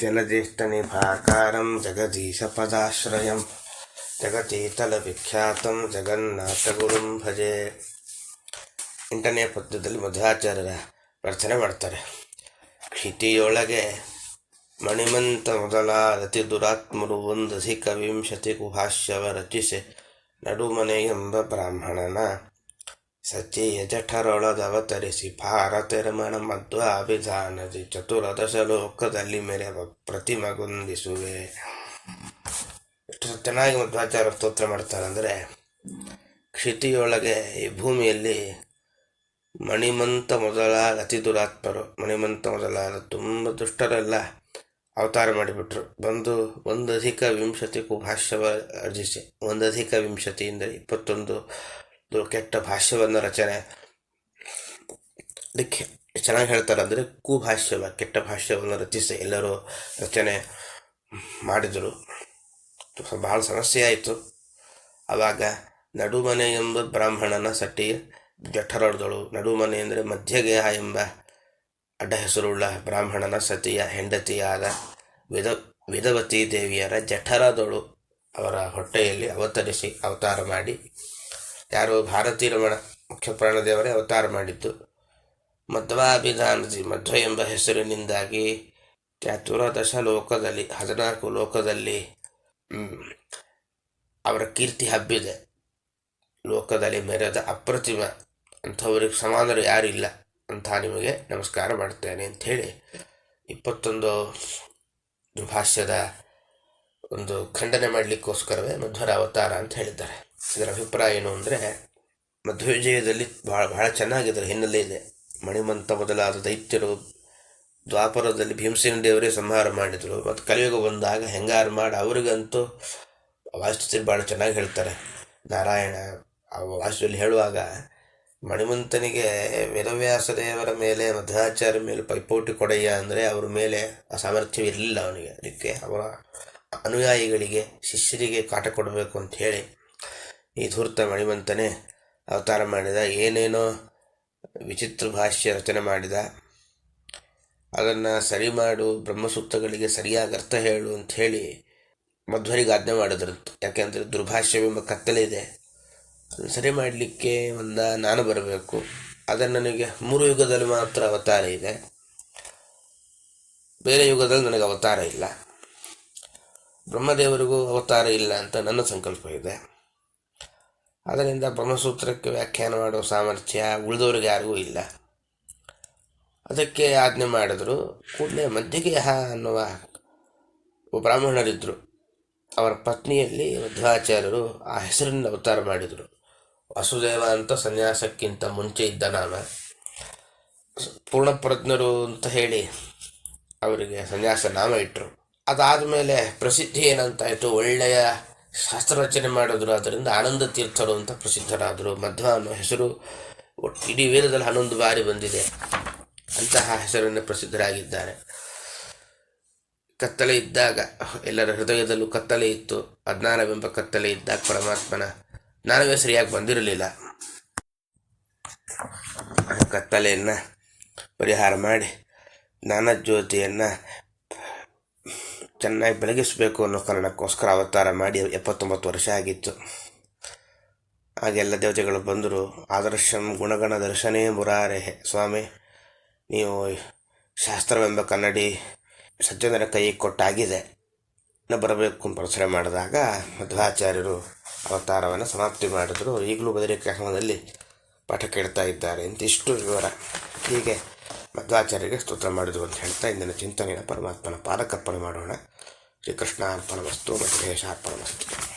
ಜಲಜ್ಯೇಷ್ಠನಿಭಾಕಾರಂ ಜಗದೀಶಪದಾಶ್ರಯಂ ಜಗತೀತಲವಿಖ್ಯಾತಂ ಜಗನ್ನಾಥಗುರುಂ ಭಜೆ ಎಂಟನೇ ಪದ್ಯದಲ್ಲಿ ಮಧ್ವಾಚಾರ್ಯರ ಪ್ರಾರ್ಥನೆ ಮಾಡ್ತಾರೆ। ಕ್ಷಿತಿಯೊಳಗೆ ಮಣಿಮಂತ ಮೊದಲಾದ ದುರಾತ್ಮರು ಒಂದಧಿಕ ವಿಂಶತಿ ಕುಹಾಸ್ಯವ ರಚಿಸಿ, ನಡುಮನೆ ಎಂಬ ಬ್ರಾಹ್ಮಣನ ಸಚಿಯ ಜಠರೊಳದವತರಿಸಿ ಭಾರತರಮಣ ಮಧ್ವಾಭಿಧಾನದಿ ಚತುರದಶ ಲೋಕದಲ್ಲಿ ಮೆರೆವ ಪ್ರತಿಮಗೊಂದಿಸುವೆ ಎಷ್ಟು ಚೆನ್ನಾಗಿ ಮಧ್ವಾಚಾರ ಸ್ತೋತ್ರ ಮಾಡ್ತಾರೆ ಅಂದರೆ, ಕ್ಷಿತಿಯೊಳಗೆ ಈ ಭೂಮಿಯಲ್ಲಿ ಮಣಿಮಂತ ಮೊದಲಾದ ಅತಿ ದುರಾತ್ಮರು, ಮಣಿಮಂತ ಮೊದಲಾದ ತುಂಬ ದುಷ್ಟರೆಲ್ಲ ಅವತಾರ ಮಾಡಿಬಿಟ್ರು. ಬಂದು ಒಂದು ಅಧಿಕ ವಿಂಶತಿ ಕುಭಾಷ್ಯವ ಅರ್ಜಿಸಿ ಒಂದು ಅಧಿಕ ವಿಂಶತಿ ಅಂದರೆ ಇಪ್ಪತ್ತೊಂದು ದು- ಕೆಟ್ಟ ಭಾಷ್ಯವನ್ನು ರಚನೆ. ಅದಕ್ಕೆ ಚೆನ್ನಾಗಿ ಹೇಳ್ತಾರೆ ಅಂದರೆ ಕುಭಾಷ್ಯವ ಕೆಟ್ಟ ಭಾಷ್ಯವನ್ನು ರಚಿಸಿ ಎಲ್ಲರೂ ರಚನೆ ಮಾಡಿದರು. ಬಹಳ ಸಮಸ್ಯೆ ಆಯಿತು. ಆವಾಗ ನಡುಮನೆ ಎಂಬ ಬ್ರಾಹ್ಮಣನ ಸಟ್ಟಿ ಜಠರೊಡೆದಳು. ನಡುಮನೆ ಅಂದರೆ ಮಧ್ಯಗೇಹ ಎಂಬ ಅಡ್ಡ ಹೆಸರುಳ್ಳ ಬ್ರಾಹ್ಮಣನ ಸತಿಯ ಹೆಂಡತಿಯಾದ ವಿಧ, ವಿಧವತಿ ದೇವಿಯರ ಜಠರದಳು ಅವರ ಹೊಟ್ಟೆಯಲ್ಲಿ ಅವತರಿಸಿ ಅವತಾರ ಮಾಡಿ ಯಾರು ಭಾರತೀ ರಮಣ ಮುಖ್ಯ ಪ್ರಾಣದೇವರೇ ಅವತಾರ ಮಾಡಿದ್ದು. ಮಧ್ವಾಭಿಧಾನದಿ ಮಧ್ವ ಎಂಬ ಹೆಸರಿನಿಂದಾಗಿ ಚತುರದಶ ಲೋಕದಲ್ಲಿ ಹದಿನಾಲ್ಕು ಲೋಕದಲ್ಲಿ ಅವರ ಕೀರ್ತಿ ಹಬ್ಬಿದೆ. ಲೋಕದಲ್ಲಿ ಮೆರೆದ ಅಪ್ರತಿಮ ಅಂಥವ್ರಿಗೆ ಸಮಾನರು ಯಾರಿಲ್ಲ ಅಂತ ನಿಮಗೆ ನಮಸ್ಕಾರ ಮಾಡ್ತೇನೆ ಅಂಥೇಳಿ ಇಪ್ಪತ್ತೊಂದು ಭಾಷ್ಯದ ಒಂದು ಖಂಡನೆ ಮಾಡಲಿಕ್ಕೋಸ್ಕರವೇ ಮಧ್ವರ ಅವತಾರ ಅಂತ ಹೇಳಿದ್ದಾರೆ. ಇದರ ಅಭಿಪ್ರಾಯ ಏನು ಅಂದರೆ, ಮಧ್ವವಿಜಯದಲ್ಲಿ ಭಾಳ ಭಾಳ ಚೆನ್ನಾಗಿದ್ದಾರೆ ಹಿನ್ನೆಲೆ ಇದೆ ಮಣಿಮಂತ ಮೊದಲಾದ ದೈತ್ಯರು ದ್ವಾಪರದಲ್ಲಿ ಭೀಮಸೇನ ದೇವರೇ ಸಂಹಾರ ಮಾಡಿದರು. ಮತ್ತು ಕಲಿಯುಗ ಬಂದಾಗ ಹೆಂಗಾರು ಮಾಡಿ, ಅವರಿಗಂತೂ ವಾಸ್ತುತಿರು ಭಾಳ ಚೆನ್ನಾಗಿ ಹೇಳ್ತಾರೆ. ನಾರಾಯಣ, ಆ ವಾಸ್ತುದಲ್ಲಿ ಹೇಳುವಾಗ, ಮಣಿಮಂತನಿಗೆ ವೇದವ್ಯಾಸ ದೇವರ ಮೇಲೆ ಮಧ್ವಾಚಾರ್ಯ ಮೇಲೆ ಪೈಪೋಟಿ ಕೊಡಯ್ಯ ಅಂದರೆ ಅವ್ರ ಮೇಲೆ ಆ ಸಾಮರ್ಥ್ಯವಿರಲಿಲ್ಲ ಅವನಿಗೆ. ಅದಕ್ಕೆ ಅವರ ಅನುಯಾಯಿಗಳಿಗೆ, ಶಿಷ್ಯರಿಗೆ ಕಾಟ ಕೊಡಬೇಕು ಅಂತ ಹೇಳಿ ಈ ಧೂರ್ತ ಮಣಿಮಂತನೇ ಅವತಾರ ಮಾಡಿದ, ಏನೇನೋ ವಿಚಿತ್ರ ಭಾಷ್ಯ ರಚನೆ ಮಾಡಿದ, ಅದನ್ನು ಸರಿ ಮಾಡು, ಬ್ರಹ್ಮಸೂಕ್ತಗಳಿಗೆ ಸರಿಯಾಗಿ ಅರ್ಥ ಹೇಳು ಅಂತ ಹೇಳಿ ಮಧ್ವರಿಗೆ ಆಜ್ಞೆ ಮಾಡಿದ್ರಂತೆ. ಯಾಕೆಂದರೆ ದುರ್ಭಾಷ್ಯವೆಂಬ ಕತ್ತಲಿದೆ ಅದನ್ನು ಸರಿ ಮಾಡಲಿಕ್ಕೆ ಒಂದ ನಾನು ಬರಬೇಕು. ಅದನ್ನು ನನಗೆ ಮೂರು ಯುಗದಲ್ಲಿ ಮಾತ್ರ ಅವತಾರ ಇದೆ. ಬೇರೆ ಯುಗದಲ್ಲಿ ನನಗೆ ಅವತಾರ ಇಲ್ಲ. ಬ್ರಹ್ಮದೇವರಿಗೂ ಅವತಾರ ಇಲ್ಲ ಅಂತ ನನ್ನ ಸಂಕಲ್ಪ ಇದೆ. ಅದರಿಂದ ಬ್ರಹ್ಮಸೂತ್ರಕ್ಕೆ ವ್ಯಾಖ್ಯಾನ ಮಾಡುವ ಸಾಮರ್ಥ್ಯ ಉಳಿದವ್ರಿಗೆ ಯಾರಿಗೂ ಇಲ್ಲ. ಅದಕ್ಕೆ ಆಜ್ಞೆ ಮಾಡಿದ್ರು. ಕೂಡಲೇ ಮಧ್ಯಗೇಹ ಅನ್ನುವ ಬ್ರಾಹ್ಮಣರಿದ್ದರು ಅವರ ಪತ್ನಿಯಲ್ಲಿ ಮಧ್ವಾಚಾರ್ಯರು ಆ ಹೆಸರಿನಿಂದ ಅವತಾರ ಮಾಡಿದರು. ವಸುದೇವ ಅಂತ ಸನ್ಯಾಸಕ್ಕಿಂತ ಮುಂಚೆ ಇದ್ದ ನಾಮ. ಪೂರ್ಣಪ್ರಜ್ಞರು ಅಂತ ಹೇಳಿ ಅವರಿಗೆ ಸನ್ಯಾಸ ನಾಮ ಇಟ್ಟರು ಅದಾದ ಮೇಲೆ ಪ್ರಸಿದ್ಧಿ ಏನಂತಾಯಿತು? ಒಳ್ಳೆಯ ಶಾಸ್ತ್ರ ರಚನೆ ಮಾಡಿದ್ರು ಅದರಿಂದ ಆನಂದ ತೀರ್ಥರು ಅಂತ ಪ್ರಸಿದ್ಧರಾದರು. ಮಧ್ವ ಅನ್ನೋ ಹೆಸರು ಇಡೀ ವೇದದಲ್ಲಿ ಹನ್ನೊಂದು ಬಾರಿ ಬಂದಿದೆ. ಅಂತಹ ಹೆಸರನ್ನು ಪ್ರಸಿದ್ಧರಾಗಿದ್ದಾರೆ. ಕತ್ತಲೆ ಇದ್ದಾಗ, ಎಲ್ಲರ ಹೃದಯದಲ್ಲೂ ಕತ್ತಲೆ ಇತ್ತು. ಅಜ್ಞಾನವೆಂಬ ಕತ್ತಲೆ ಇದ್ದಾಗ ಪರಮಾತ್ಮನ ಜ್ಞಾನವೇ ಸರಿಯಾಗಿ ಬಂದಿರಲಿಲ್ಲ. ಕತ್ತಲೆಯನ್ನು ಪರಿಹಾರ ಮಾಡಿ, ಜ್ಞಾನಜ್ಯೋತಿಯನ್ನು ಚೆನ್ನಾಗಿ ಬೆಳಗಿಸಬೇಕು ಅನ್ನೋ ಕಾರಣಕ್ಕೋಸ್ಕರ ಅವತಾರ ಮಾಡಿ ಎಪ್ಪತ್ತೊಂಬತ್ತು ವರ್ಷ ಆಗಿತ್ತು. ಹಾಗೆಲ್ಲ ದೇವತೆಗಳು ಬಂದರು. ಆದರ್ಶಂ ಗುಣಗಣ ದರ್ಶನೇ ಮುರಾರೆ. ಸ್ವಾಮಿ, ನೀವು ಶಾಸ್ತ್ರವೆಂಬ ಕನ್ನಡಿ ಸಜ್ಜನರ ಕೈ ಕೊಟ್ಟಾಗಿದೆ. ಬರಬೇಕು ಪ್ರಸರಣೆ ಮಾಡಿದಾಗ ಮಧ್ವಾಚಾರ್ಯರು ಅವತಾರವನ್ನು ಸಮಾಪ್ತಿ ಮಾಡಿದ್ರು. ಈಗಲೂ ಬದರಿಕಾಶ್ರಮದಲ್ಲಿ ಪಾಠ ಕೇಳ್ತಾ ಇದ್ದಾರೆ ಅಂತ ಇಷ್ಟು ವಿವರ. ಹೀಗೆ ಮಧ್ವಾಚಾರ್ಯರಿಗೆ ಸ್ತೋತ್ರ ಮಾಡಿದ್ರು ಅಂತ ಹೇಳ್ತಾ ಇಂದಿನ ಚಿಂತನೆಯನ್ನು ಪರಮಾತ್ಮನ ಪಾದಕರ್ಪಣೆ ಮಾಡೋಣ. ಶ್ರೀಕೃಷ್ಣ ಅರ್ಪಣ ವಸ್ತು ಮತ್ತು ದೇಶ ಅರ್ಪಣ ವಸ್ತು